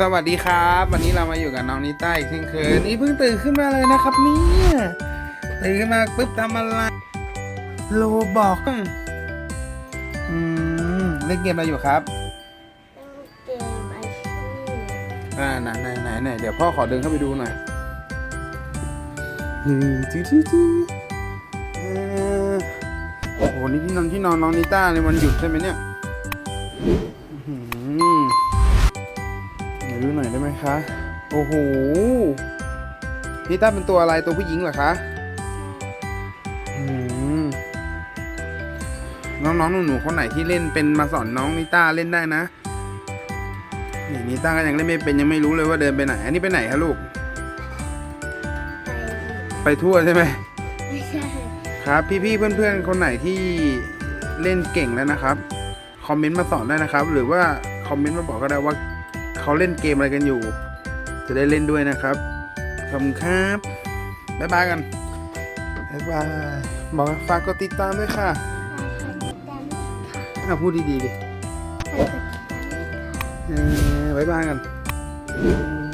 สวัสดีครับ วันนี้เรามาอยู่กับน้องนิต้าอีกเช่นเคยนี่เพิ่งตื่นขึ้นมาเลยนะครับเนี่ยตื่นขึ้นมาปุ๊บทำอะไรโลบอกอืมเล่นเกมอะไรอยู่ครับเกมอาชีพอ่าไหนไหนไหนไหนเดี๋ยวพ่อขอเดินเข้าไปดูหน่อยอืมจืดจืดจืดเอ่อโอ้โหนี่ที่นอนที่นอนน้องนิต้าในวันหยุดใช่ไหมเนี่ย ได้ไหมคะ โอ้โหนิต้าเป็นตัวอะไรตัวผู้หญิงเหรอคะอืมน้องๆหนูๆคนไหนที่เล่นเป็นมาสอนน้องนิต้าเล่นได้นะนี่นิต้าก็ยังเล่นไม่เป็นยังไม่รู้เลยว่าเดินไปไหน อันนี้ไปไหนคะลูก ไปไปทั่วใช่ไหมไม่ใช่ ครับ พี่ๆเพื่อนๆคนไหนที่เล่นเก่งแล้วนะครับ คอมเมนต์มาสอนได้นะครับ หรือว่าคอมเมนต์มาบอกก็ได้ว่า เขาเล่นเกมอะไรกันอยู่ จะได้เล่นด้วยนะครับขอบคุณครับบ๊ายบายกันบ๊ายบายบอกว่าฝากกดติดตามด้วยค่ะฝากกดติดตามด้วยค่ะอะพูดดีๆดิฝากกดติดตามด้วยค่ะเออบ๊ายบายกันอืม